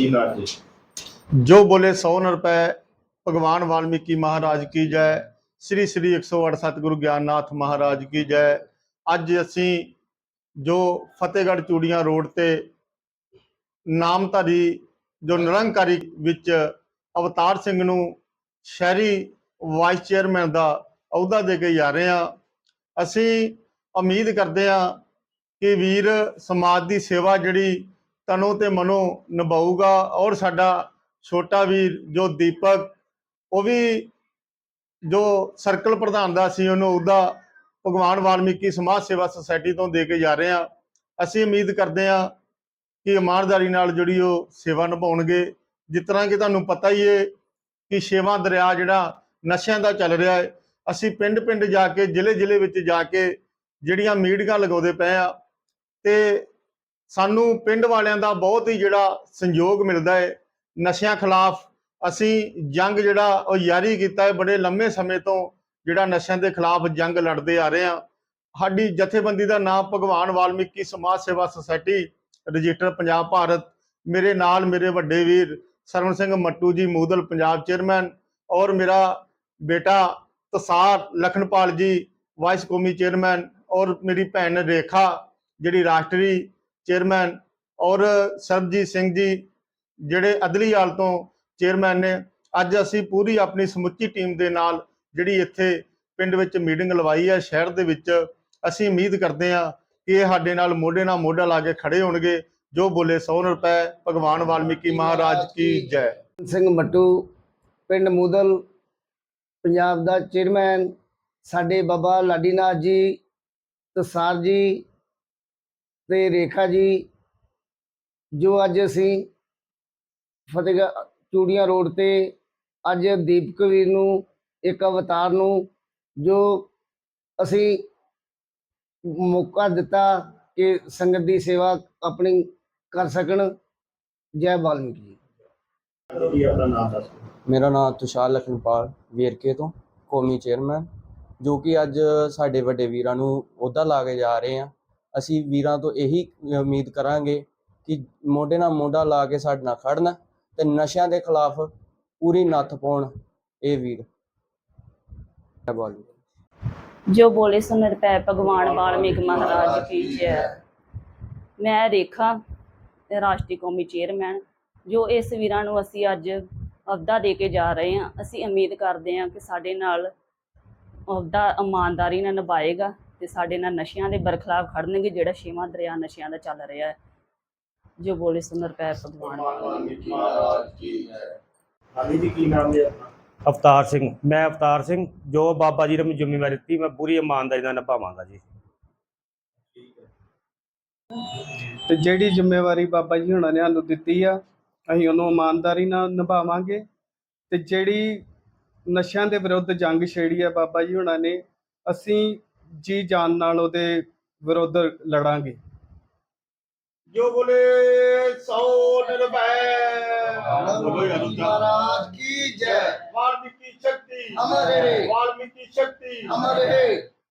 ਜੀ ਨਾ ਜੀ ਜੋ ਬੋਲੇ 100 ਰੁਪਏ ਭਗਵਾਨ ਵਾਲਮੀਕੀ ਮਹਾਰਾਜ ਕੀ ਜੈ ਸ੍ਰੀ ਸ੍ਰੀ 108 ਸਤਿਗੁਰੂ ਗਿਆਨਨਾਥ ਮਹਾਰਾਜ ਕੀ ਜੈ ਅੱਜ ਅਸੀਂ ਜੋ ਫਤਿਹਗੜ੍ਹ ਚੂੜੀਆਂ ਰੋਡ ਤੇ ਨਾਮਧਾਰੀ ਜੋ ਨਿਰੰਕਾਰੀ ਵਿੱਚ ਅਵਤਾਰ ਸਿੰਘ ਨੂੰ ਸ਼ਹਿਰੀ ਵਾਈਸ ਚੇਅਰਮੈਨ ਦਾ ਅਹੁਦਾ ਦੇ ਕੇ ਜਾ ਰਹੇ ਹਾਂ ਅਸੀਂ ਉਮੀਦ ਕਰਦੇ ਹਾਂ ਕਿ ਵੀਰ ਸਮਾਜ ਦੀ ਸੇਵਾ ਜਿਹੜੀ ਤਨੋਂ ਤੇ ਮਨੋਂ ਨਿਭਾਊਗਾ ਔਰ ਸਾਡਾ ਛੋਟਾ ਵੀਰ ਜੋ ਦੀਪਕ, ਉਹ ਵੀ ਜੋ ਸਰਕਲ ਪ੍ਰਧਾਨ ਦਾ ਸੀ, ਉਹਨੂੰ ਉਹਦਾ ਭਗਵਾਨ ਵਾਲਮੀਕੀ ਸਮਾਜ ਸੇਵਾ ਸੁਸਾਇਟੀ ਤੋਂ ਦੇ ਕੇ ਜਾ ਰਹੇ ਹਾਂ। ਅਸੀਂ ਉਮੀਦ ਕਰਦੇ ਹਾਂ ਕਿ ਇਮਾਨਦਾਰੀ ਨਾਲ ਜਿਹੜੀ ਉਹ ਸੇਵਾ ਨਿਭਾਉਣਗੇ। ਜਿਸ ਤਰ੍ਹਾਂ ਕਿ ਤੁਹਾਨੂੰ ਪਤਾ ਹੀ ਹੈ ਕਿ ਛੇਵਾਂ ਦਰਿਆ ਜਿਹੜਾ ਨਸ਼ਿਆਂ ਦਾ ਚੱਲ ਰਿਹਾ ਹੈ। ਅਸੀਂ ਪਿੰਡ ਪਿੰਡ ਜਾ ਕੇ ਜ਼ਿਲ੍ਹੇ ਜ਼ਿਲ੍ਹੇ ਵਿੱਚ ਜਾ ਕੇ ਜਿਹੜੀਆਂ ਮੀਟਿੰਗਾਂ ਲਗਾਉਂਦੇ ਪਏ ਆ ਤੇ ਸਾਨੂੰ ਪਿੰਡ ਵਾਲਿਆਂ ਦਾ ਬਹੁਤ ਹੀ ਜਿਹੜਾ ਸੰਯੋਗ ਮਿਲਦਾ ਹੈ। ਨਸ਼ਿਆਂ ਖਿਲਾਫ ਅਸੀਂ ਜੰਗ ਜਿਹੜਾ ਉਹ ਜਾਰੀ ਕੀਤਾ ਹੈ। ਬੜੇ ਲੰਮੇ ਸਮੇਂ ਤੋਂ ਜਿਹੜਾ ਨਸ਼ਿਆਂ ਦੇ ਖਿਲਾਫ ਜੰਗ ਲੜਦੇ ਆ ਰਹੇ ਹਾਂ। ਸਾਡੀ ਜਥੇਬੰਦੀ ਦਾ ਨਾਮ ਭਗਵਾਨ ਵਾਲਮੀਕੀ ਸਮਾਜ ਸੇਵਾ ਸੁਸਾਇਟੀ, ਰਜਿਸਟਰ ਪੰਜਾਬ ਭਾਰਤ, ਮੇਰੇ ਨਾਲ ਮੇਰੇ ਵੱਡੇ ਵੀਰ ਸਰਵਨ ਸਿੰਘ ਮੱਟੂ ਜੀ ਮੂਦਲ, ਪੰਜਾਬ ਚੇਅਰਮੈਨ ਔਰ ਮੇਰਾ ਬੇਟਾ ਤਸਾਰ ਲਖਨਪਾਲ ਜੀ, ਵਾਈਸ ਕੌਮੀ ਚੇਅਰਮੈਨ ਔਰ ਮੇਰੀ ਭੈਣ ਰੇਖਾ, ਜਿਹੜੀ ਰਾਸ਼ਟਰੀ ਚੇਅਰਮੈਨ ਔਰ ਸਰਬਜੀਤ ਸਿੰਘ ਜੀ, ਜਿਹੜੇ ਅਦਲੀਵਾਲ ਤੋਂ ਚੇਅਰਮੈਨ ਨੇ, ਅੱਜ ਅਸੀਂ ਪੂਰੀ ਆਪਣੀ ਸਮੁੱਚੀ ਟੀਮ ਦੇ ਨਾਲ ਜਿਹੜੀ ਇੱਥੇ ਪਿੰਡ ਵਿੱਚ ਮੀਟਿੰਗ ਲਵਾਈ ਹੈ, ਸ਼ਹਿਰ ਦੇ ਵਿੱਚ ਅਸੀਂ ਉਮੀਦ ਕਰਦੇ ਹਾਂ ਕਿ ਇਹ ਸਾਡੇ ਨਾਲ ਮੋਢੇ ਨਾਲ ਮੋਢਾ ਲਾ ਕੇ ਖੜੇ ਹੋਣਗੇ, ਜੋ ਬੋਲੇ 100 ਰੁਪਏ, ਭਗਵਾਨ ਵਾਲਮੀਕੀ ਮਹਾਰਾਜ ਕੀ ਜੈ। ਸਿੰਘ ਮੱਟੂ, ਪਿੰਡ ਮੂਦਲ, ਪੰਜਾਬ ਦਾ ਚੇਅਰਮੈਨ, ਸਾਡੇ ਬਾਬਾ ਲਾਡੀਨਾਥ ਜੀ ਤਸਾਰ ਜੀ ਤੇ ਰੇਖਾ ਜੀ ਜੋ ਅੱਜ ਅਸੀਂ ਫਤਿਹਗੜ੍ਹ ਚੂੜੀਆਂ ਰੋਡ ਤੇ ਅੱਜ ਦੀਪਕ ਵੀਰ ਨੂੰ ਇੱਕ ਅਵਤਾਰ ਨੂੰ ਜੋ ਅਸੀਂ ਮੌਕਾ ਦਿੱਤਾ ਕਿ ਸੰਗਤ ਦੀ ਸੇਵਾ ਆਪਣੀ ਕਰ ਸਕਣ। ਜੈ ਵਾਲਮੀਕੀ ਜੀ। ਜੀ ਆਪਣਾ ਨਾਮ ਦੱਸੋ ਮੇਰਾ ਨਾਮ ਤੁਸ਼ਾਰ ਲਖਨਪਾਲ ਵੇਰਕੇ ਤੋਂ ਕੌਮੀ ਚੇਅਰਮੈਨ ਜੋ ਕਿ ਅੱਜ ਸਾਡੇ ਵੱਡੇ ਵੀਰਾਂ ਨੂੰ ਅਹੁਦਾ ਲਾ ਕੇ ਜਾ ਰਹੇ ਹਾਂ ਅਸੀਂ ਵੀਰਾਂ ਤੋਂ ਇਹੀ ਉਮੀਦ ਕਰਾਂਗੇ ਕਿ ਮੋਢੇ ਨਾਲ ਮੋਢਾ ਲਾ ਕੇ ਸਾਡੇ ਨਾਲ ਖੜਨ ਤੇ ਨਸ਼ਿਆਂ ਦੇ ਖਿਲਾਫ ਪੂਰੀ ਨੱਥ ਪਾਉਣ ਇਹ ਵੀਰ। ਜੋ। ਬੋਲੇ ਸੋ ਨਿਰਭੈ ਭਗਵਾਨ ਵਾਲਮੀਕ ਮਹਾਰਾਜ ਕੀ ਜੈ। ਮੈਂ ਰੇਖਾ ਰਾਸ਼ਟਰੀ ਕੌਮੀ ਚੇਅਰਮੈਨ, ਜੋ ਇਸ ਵੀਰਾਂ ਨੂੰ ਅਸੀਂ ਅੱਜ ਅਹੁਦਾ ਦੇ ਕੇ ਜਾ ਰਹੇ ਹਾਂ, ਅਸੀਂ ਉਮੀਦ ਕਰਦੇ ਹਾਂ ਕਿ ਸਾਡੇ ਨਾਲ ਅਹੁਦਾ ਇਮਾਨਦਾਰੀ ਨਾਲ ਨਿਭਾਏਗਾ। ਤੇ ਸਾਡੇ ਨਾਲ ਨਸ਼ਿਆਂ ਦੇ ਬਰਖਲਾਫ ਖੜਨਗੇ ਜਿਹੜਾ ਛੇਵਾਂ ਦਰਿਆ ਨਸ਼ਿਆਂ ਦਾ ਚੱਲ ਰਿਹਾ ਹੈ। ਜੋ ਬੋਲੇ ਸੋ ਨਿਰਭੈ ਭਗਵਾਨ ਵਾਲਮੀਕੀ ਮਹਾਰਾਜ ਕੀ ਹੈ। ਹਾਲੀ ਜੀ ਕੀ ਨਾਮ ਹੈ ਆਪਣਾ? ਅਵਤਾਰ ਸਿੰਘ। ਮੈਂ ਅਵਤਾਰ ਸਿੰਘ ਜੋ ਬਾਬਾ ਜੀ ਨੇ ਮੈਨੂੰ ਜ਼ਿੰਮੇਵਾਰੀ ਦਿੱਤੀ ਮੈਂ ਪੂਰੀ ਇਮਾਨਦਾਰੀ ਨਾਲ ਨਿਭਾਵਾਂਗਾ ਜੀ। ਤੇ ਜਿਹੜੀ ਜ਼ਿੰਮੇਵਾਰੀ ਬਾਬਾ ਜੀ ਹੁਣਾਂ ਨੇ ਸਾਨੂੰ ਦਿੱਤੀ ਆ ਅਸੀਂ ਉਹਨੂੰ ਇਮਾਨਦਾਰੀ ਨਾਲ ਨਿਭਾਵਾਂਗੇ। ਤੇ ਜਿਹੜੀ ਨਸ਼ਿਆਂ ਦੇ ਵਿਰੁੱਧ ਜੰਗ ਛੇੜੀ ਆ ਬਾਬਾ ਜੀ ਹੁਣਾਂ ਨੇ ਅਸੀਂ ਜੀ ਜਾਨ ਨਾਲ ਉਹਦੇ ਵਿਰੁੱਧ ਲੜਾਂਗੇ। ਜੋ ਬੋਲੇ 100 ਰੁਪਏ ਮਹਾਰਾਜ ਕੀ ਜੈ। ਵਾਲਮੀਕੀ ਸ਼ਕਤੀ। ਅਮਰ ਰਹੇ। ਵਾਲਮੀਕੀ ਸ਼ਕਤੀ। ਅਮਰ ਰਹੇ।